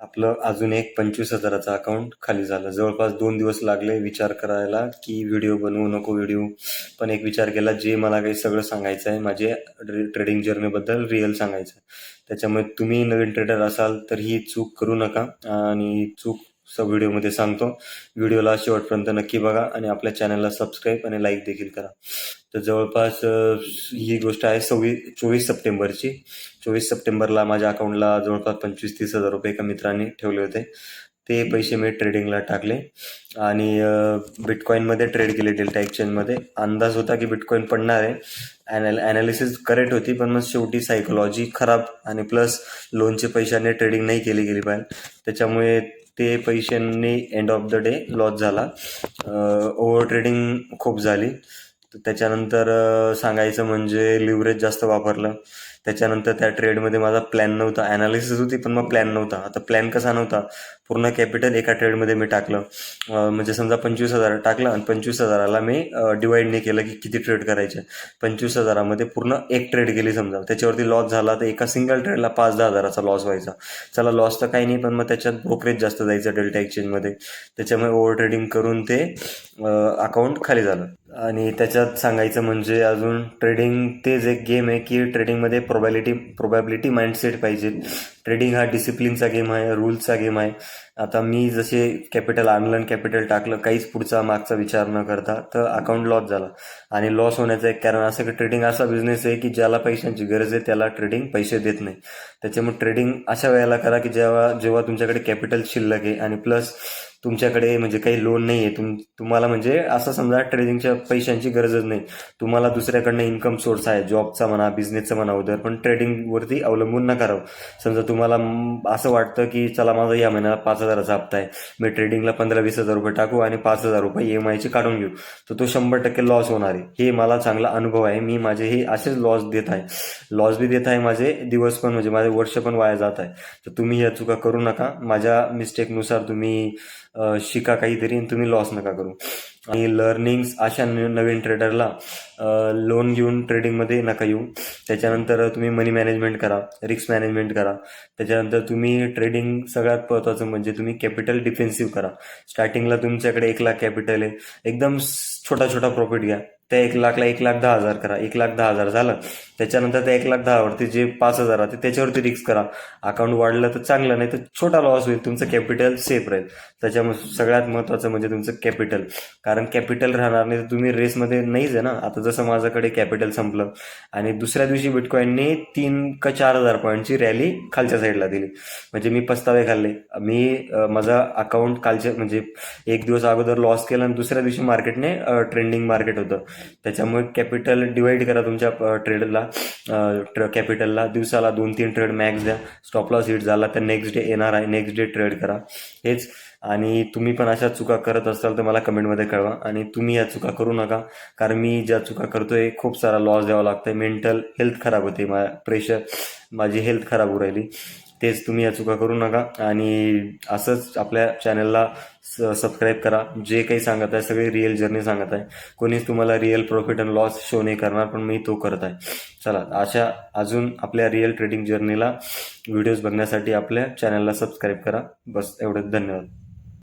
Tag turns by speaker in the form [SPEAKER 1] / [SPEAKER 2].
[SPEAKER 1] आपलं अजून एक पंचवीस हजाराचं अकाउंट खाली झालं. जवळपास दोन दिवस लागले विचार करायला की व्हिडिओ बनवू नको व्हिडिओ पण एक विचार केला जे मला काही सगळं सांगायचं आहे माझे ट्रेडिंग जर्नीबद्दल रिअल सांगायचं आहे त्याच्यामुळे तुम्ही नवीन ट्रेडर असाल तर ही चूक करू नका. आणि चूक सब व्हिडिओमध्ये सांगतो. व्हिडिओला शेवटपर्यंत नक्की बघा आणि आपल्या चॅनलला सबस्क्राईब आणि लाईक देखील करा. तर जवळपास ही गोष्ट आहे सव्वीस चोवीस सप्टेंबरची. चोवीस सप्टेंबरला माझ्या अकाउंटला जवळपास पंचवीस तीस हजार रुपये एका मित्राने ठेवले होते. ते पैसे मी ट्रेडिंगला टाकले. आणि बिटकॉईनमध्ये ट्रेड केले डेल्टा एक्सचेंजमध्ये अंदाज होता की बिटकॉईन पडणार आहे. ॲनॅल ॲनालिसिस करेक्ट होती पण मग शेवटी सायकोलॉजी खराब आणि प्लस लोनचे पैशाने ट्रेडिंग नाही केली गेली पाहिजे त्याच्यामुळे ते पैशांनी end of the day loss झाला. ओव्हर ट्रेडिंग खूप झाली. तर त्याच्यानंतर सांगायचं म्हणजे लिव्हरेज जास्त वापरलं. त्याच्यानंतर त्या ट्रेडमध्ये माझा प्लॅन नव्हता. ॲनालिसिस होती पण मग प्लॅन नव्हता. आता प्लॅन कसा नव्हता? पूर्ण कॅपिटल एका ट्रेडमध्ये मी टाकलं. म्हणजे समजा पंचवीस हजार टाकलं आणि पंचवीस हजाराला मी डिवाईड नाही केलं की किती ट्रेड करायचे. पंचवीस हजारामध्ये पूर्ण एक ट्रेड केली समजा. त्याच्यावरती लॉस झाला तर एका सिंगल ट्रेडला पाच दहा हजाराचा लॉस व्हायचा. चला लॉस तर काही नाही पण मग त्याच्यात ब्रोकरेज जास्त जायचं डेल्टा एक्सचेंजमध्ये त्याच्यामुळे ओव्हर ट्रेडिंग करून ते अकाउंट खाली झालं. आणि त्याच्यात सांगायचं म्हणजे अजून ट्रेडिंग तेच एक गेम आहे की ट्रेडिंगमध्ये प्रोबॅलिटी प्रोबॅबिलिटी माइंडसेट पाहिजे. ट्रेडिंग हा डिसिप्लिनचा गेम आहे रूल्सचा गेम आहे. आता मी जसे कॅपिटल आणलं आणि कॅपिटल टाकलं काहीच पुढचा मागचा विचार न करता तर अकाउंट लॉस झाला. आणि लॉस होण्याचं एक कारण असं की ट्रेडिंग असा बिझनेस आहे की ज्याला पैशांची गरज आहे त्याला ट्रेडिंग पैसे देत नाही. त्याच्यामुळे ट्रेडिंग अशा वेळेला करा की जेव्हा जेव्हा तुमच्याकडे कॅपिटल शिल्लक आहे आणि प्लस तुमच्याकडे म्हणजे काही लोन नाही आहे तुम तुम्हाला म्हणजे असं समजा ट्रेडिंगच्या पैशांची गरजच नाही. तुम्हाला दुसऱ्याकडनं इन्कम सोर्स आहे जॉबचा म्हणा बिझनेसचा म्हणा उदर पण ट्रेडिंगवरती अवलंबून नका राहू. समजा तुम्हाला असं वाटतं की चला माझा या महिन्याला पाच हजाराचा हप्ता आहे. मी ट्रेडिंगला पंधरा वीस हजार रुपये टाकू आणि पाच हजार रुपये ई एम आयची काढून घेऊ. तर तो शंभर टक्के लॉस होणार आहे. हे मला चांगला अनुभव आहे. मी माझे हे असेच लॉस देत आहे. लॉस बी देत आहे माझे. दिवस पण म्हणजे माझे वर्ष पण वाया जात आहे. तर तुम्ही या चुका करू नका. माझ्या मिस्टेकनुसार तुम्ही शिका काहीतरी आणि तुम्ही लॉस नका करू. आणि लर्निंग्स अशा नवीन ट्रेडरला लोन घेऊन ट्रेडिंगमध्ये नका येऊ. त्याच्यानंतर तुम्ही मनी मॅनेजमेंट करा रिस्क मॅनेजमेंट करा. त्याच्यानंतर तुम्ही ट्रेडिंग सगळ्यात महत्त्वाचं म्हणजे तुम्ही कॅपिटल डिफेन्सिव्ह करा. स्टार्टिंगला तुमच्याकडे एक लाख कॅपिटल आहे. एकदम छोटा छोटा प्रॉफिट घ्या. त्या एक लाखला एक लाख दहा हजार करा एक लाख दहा हजार झालं. त्याच्यानंतर त्या एक लाख दहावरती जे पाच हजार राहते त्याच्यावरती रिक्स करा. अकाउंट वाढलं तर चांगलं नाही तर छोटा लॉस होईल. तुमचं कॅपिटल सेफ राहील. त्याच्यामुळे सगळ्यात महत्त्वाचं म्हणजे तुमचं कॅपिटल कारण कॅपिटल राहणार नाही तर तुम्ही रेसमध्ये नाहीच आहे ना. आता जसं माझ्याकडे कॅपिटल संपलं आणि दुसऱ्या दिवशी बिटकॉईनने तीन का चार हजार पॉईंटची रॅली खालच्या साईडला दिली. म्हणजे मी पस्तावे खाल्ले. मी माझा अकाउंट कालच्या म्हणजे एक दिवस अगोदर लॉस केला आणि दुसऱ्या दिवशी मार्केटने ट्रेंडिंग मार्केट होतं. त्याच्यामुळे कॅपिटल डिवाइड करा तुमच्या ट्रेडला कॅपिटलला दिवसाला दोन तीन ट्रेड मॅक्स द्या. स्टॉप लॉस हिट झाला तर नेक्स्ट डे येणार आहे. नेक्स्ट डे ट्रेड करा. हेच. आणि तुम्ही पण अशा चुका करत असाल तर मला कमेंटमध्ये कळवा. आणि तुम्ही या चुका करू नका. कारण मी ज्या चुका करतोय खूप सारा लॉस द्यावा लागतोय. मेंटल हेल्थ खराब होते. मला प्रेशर माझी हेल्थ खराब होऊ राहिली. तेच तुम्ही या चुका करू नका आणि असंच आपल्या चॅनलला स सबस्क्राईब करा. जे काही सांगत आहे सगळे रिअल जर्नी सांगत आहे. कोणीच तुम्हाला real profit and loss show नाही करणार पण मी तो करत आहे. चला अशा अजून आपल्या रिअल ट्रेडिंग जर्नीला व्हिडिओज बघण्यासाठी आपल्या चॅनलला सबस्क्राईब करा. बस एवढंच. धन्यवाद.